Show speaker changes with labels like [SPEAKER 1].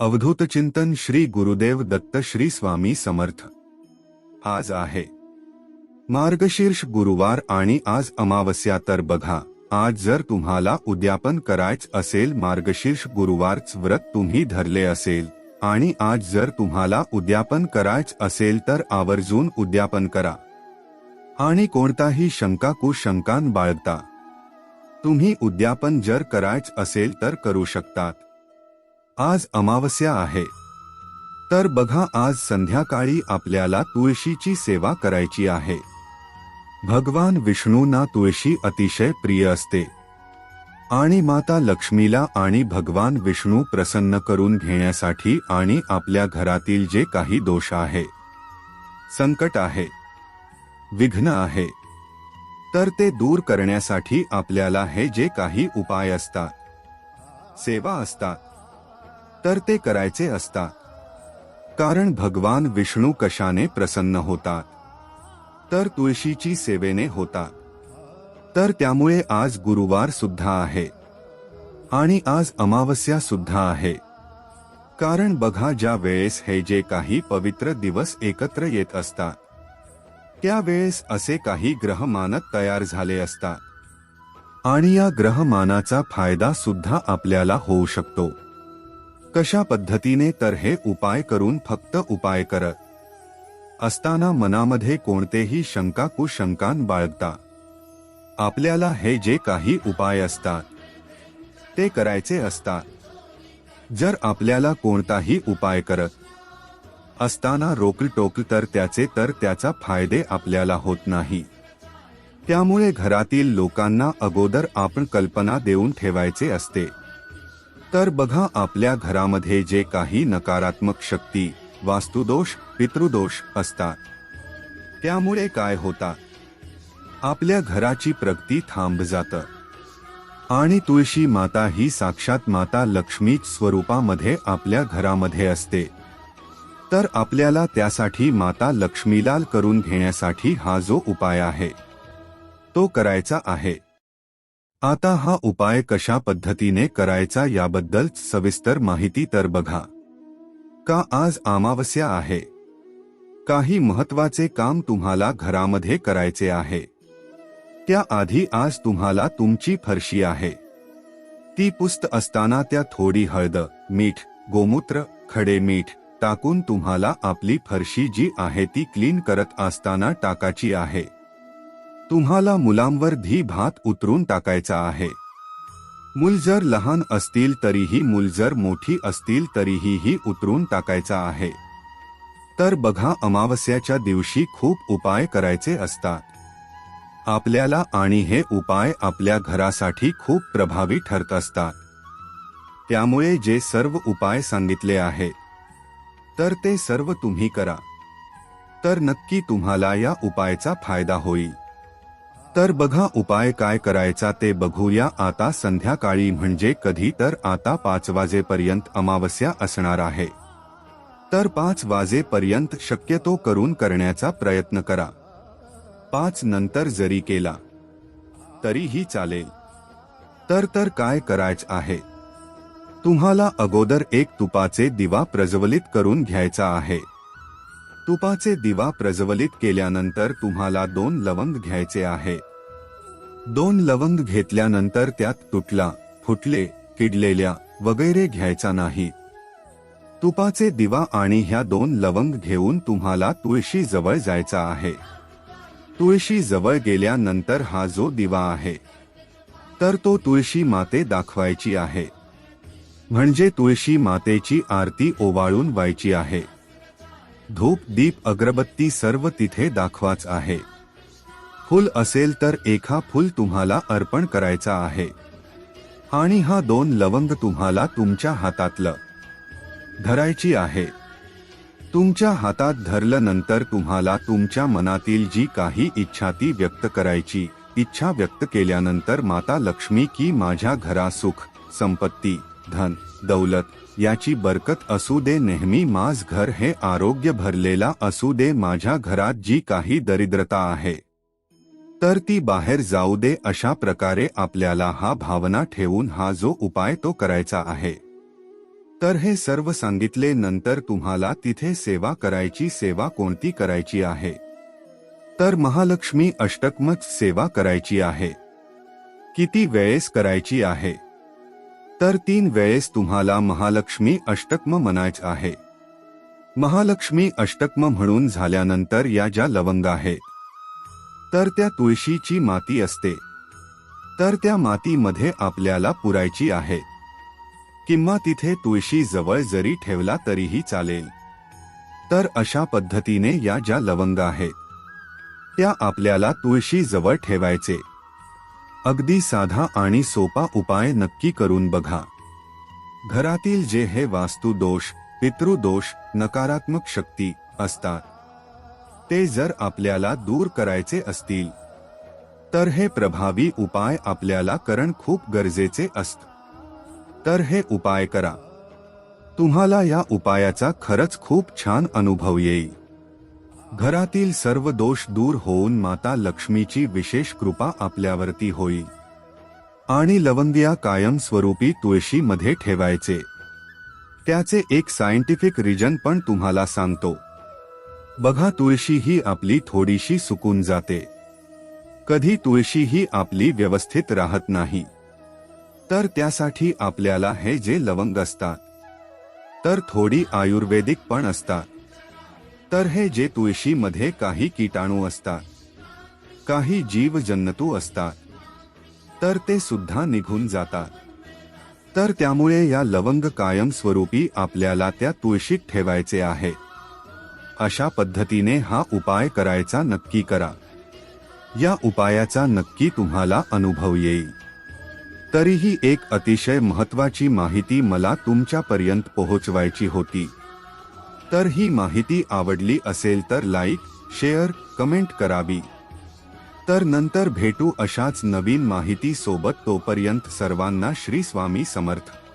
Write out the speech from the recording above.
[SPEAKER 1] अवधूत चिंतन श्री गुरुदेव दत्त श्री स्वामी समर्थ. आज आहे. मार्गशीर्ष गुरुवार आणि आज अमावस्या तर बघा आज जर तुम्हाला उद्यापन करायच असेल मार्गशीर्ष गुरुवारच व्रत तुम्ही धरले असेल आणि आज जर तुम्हाला उद्यापन करायच असेल तर आवर्जून उद्यापन करा. आणि कोणताही शंका कुशंकान बाळगता. तुम्ही उद्यापन जर करायच असेल तर करू शकतात. आज अमावस्या आहे. तर बघा आज संध्याकाळी आपल्याला तुळशीची सेवा करायची आहे. भगवान विष्णूंना तुळशी अतिशय प्रिय असते. आणि माता लक्ष्मीला आणि भगवान विष्णू प्रसन्न करून घेण्यासाठी आणि आपल्या घरातील जे काही दोष आहे संकट आहे विघ्न आहे तर ते दूर करण्यासाठी आपल्याला हे जे काही उपाय असतात सेवा असतात तर ते करायचे असतात. कारण भगवान विष्णू कशाने प्रसन्न होतात? तर तुळशीची सेवेने होतात. तर त्यामुळे आज गुरुवार सुद्धा आहे. आणि आज अमावस्या सुद्धा आहे. कारण बघा ज्या वेळेस हे जे काही पवित्र दिवस एकत्र येत असतात त्यावेळेस असे काही ग्रहमानक तयार झाले असतात. आणि या ग्रहमानाचा फायदा सुद्धा आपल्याला होऊ शकतो. कशा पद्धतीने तर हे उपाय करून फक्त उपाय करत? असताना मनामध्ये कोणतेही शंका कुशंकान बाळगता. आपल्याला हे जे काही उपाय असतात ते करायचे असतात. जर आपल्याला कोणताही उपाय करत असताना रोकटोक तर त्याचे तर त्याचा फायदे आपल्याला होत नाही. त्यामुळे घरातील लोकांना अगोदर आपण कल्पना देऊन ठेवायचे असते. तर बघा आपल्या घरामध्ये जे काही नकारात्मक शक्ती वास्तुदोष पितृदोष असतात. त्यामुळे काय होता आपल्या घराची प्रगती थांब जात. आणि तुळशी माता ही साक्षात माता लक्ष्मी स्वरूपामध्ये आपल्या घरामध्ये असते. तर आपल्याला त्यासाठी माता लक्ष्मीलाल करून घेण्यासाठी हा जो उपाय आहे तो करायचा आहे. आता हा उपाय कशा पद्धतीने करायचा याबद्दल सविस्तर माहिती तर बघा. का आज अमावस्या आहे? काही महत्त्वाचे काम तुम्हाला घरामध्ये करायचे आहे. त्याआधी आज तुम्हाला तुमची फरशी आहे. ती पुस्त असताना त्या थोडी हळद मीठ गोमूत्र खडे मीठ टाकून तुम्हाला आपली फरशी जी आहे ती क्लीन करत असताना टाकायची आहे. तुम्हाला मुलांवर धी भात उतरून टाकायचा आहे. मूल जर लहान असतील तरीही मूल जर मोठी असतील तरीही ही उतरून टाकायचा आहे. तर बघा अमावस्याच्या दिवशी खूप उपाय करायचे असतात. आपल्याला आणि हे उपाय आपल्या घरासाठी खूप प्रभावी ठरत असतात. त्यामुळे जे सर्व उपाय सांगितले आहे तर ते सर्व तुम्ही करा. तर नक्की तुम्हाला या उपायाचा फायदा होईल. तर बघा उपाय काय करायचा ते बघूया. आता संध्याकाळी म्हणजे कधी? तर आता पाच वाजेपर्यंत अमावस्या असणार आहे. तर पाच वाजेपर्यंत शक्यतो करून करण्याचा प्रयत्न करा. पाच नंतर जरी केला तरीही चालेल. तर तर काय करायचं आहे? तुम्हाला अगोदर एक तुपाचे दिवा प्रज्वलित करून घ्यायचा आहे. तुपाचे दिवा प्रज्वलित केल्यानंतर तुम्हाला दोन लवंग घ्यायचे आहे. दोन लवंग घेतल्यानंतर त्यात तुटला फुटले किडलेल्या वगैरे घ्यायचा नाही. तुपाचे दिवा आणि ह्या दोन लवंग घेऊन तुम्हाला तुळशी जवळ जायचा आहे. तुळशी जवळ गेल्यानंतर हा जो दिवा आहे तर तो तुळशी माते दाखवायची आहे. म्हणजे तुळशी मातेची आरती ओवाळून व्हायची आहे. धूप दीप अगरबत्ती सर्व तिथे दाखवाच आहे. फुल असेल तर एका फुल तुम्हाला अर्पण करायचा आहे. आणि हा दोन लवंग तुम्हाला तुमच्या हातातलं धरायची आहे. तुमच्या हातात धरलं नंतर तुम्हाला तुमच्या मनातील जी काही इच्छा ती व्यक्त करायची. इच्छा व्यक्त केल्यानंतर माता लक्ष्मी की माझ्या घरा सुख संपत्ती धन दौलत याची बरकत असू दे नेहमी माझ घर हे आरोग्य भरलेला असू दे माझ्या घरात जी काही दरिद्रता आहे तर ती बाहेर जाऊ दे अशा प्रकारे आपल्याला हा भावना ठेवून हा जो उपाय तो करायचा आहे. तर हे सर्व सांगितले नंतर तुम्हाला तिथे सेवा करायची सेवा कोणती करायची आहे? तर महालक्ष्मी अष्टकमच सेवा करायची आहे. किती वेळेस करायची आहे? तर तीन वेळेस तुम्हाला महालक्ष्मी अष्टक्म म्हणायचं आहे. महालक्ष्मी अष्टक्म म्हणून झाल्यानंतर या ज्या लवंग आहेत तर त्या तुळशीची माती असते. तर त्या मातीमध्ये आपल्याला पुरायची आहे. किंवा तिथे तुळशी जवळ जरी ठेवला तरीही चालेल. तर अशा पद्धतीने या ज्या लवंग आहेत त्या आपल्याला तुळशी जवळ ठेवायचे. अगदी साधा आणि सोपा उपाय नक्की करून बघा. घरातील जे हे वास्तुदोष पितृदोष नकारात्मक शक्ती असतात ते जर आपल्याला दूर करायचे असतील तर हे प्रभावी उपाय आपल्याला करण खूप गरजेचे असत. तर हे उपाय करा. तुम्हाला या उपायाचा खरंच खूप छान अनुभव येईल. घरातील सर्व दोष दूर होऊन माता लक्ष्मीची विशेष कृपा आपल्यावरती होईल आणि लवंगिया कायमस्वरूपी तुळशीमध्ये ठेवायचे. त्याचे एक सायंटिफिक रिजन पण तुम्हाला सांगतो. बघा तुळशी ही आपली थोडीशी सुकून जाते. कधी तुळशी ही आपली व्यवस्थित राहत नाही. तर त्यासाठी आपल्याला हे जे लवंग असतात. तर थोडी आयुर्वेदिक पण असतात. तर हे जे तुळशीमध्ये काही कीटाणू असतात काही जीवजन्नतू असतात तर ते सुद्धा निघून जातात. तर त्यामुळे या लवंग कायमस्वरूपी आपल्याला त्या तुळशीत ठेवायचे आहे. अशा पद्धतीने हा उपाय करायचा नक्की करा. या उपायाचा नक्की तुम्हाला अनुभव येईल. तरीही एक अतिशय महत्वाची माहिती मला तुमच्यापर्यंत पोहोचवायची होती. तर ही माहिती आवडली असेल तर लाईक शेअर कमेंट करावी. तर नंतर भेटू अशाच नवीन माहिती सोबत तोपर्यंत सर्वांना श्री स्वामी समर्थ.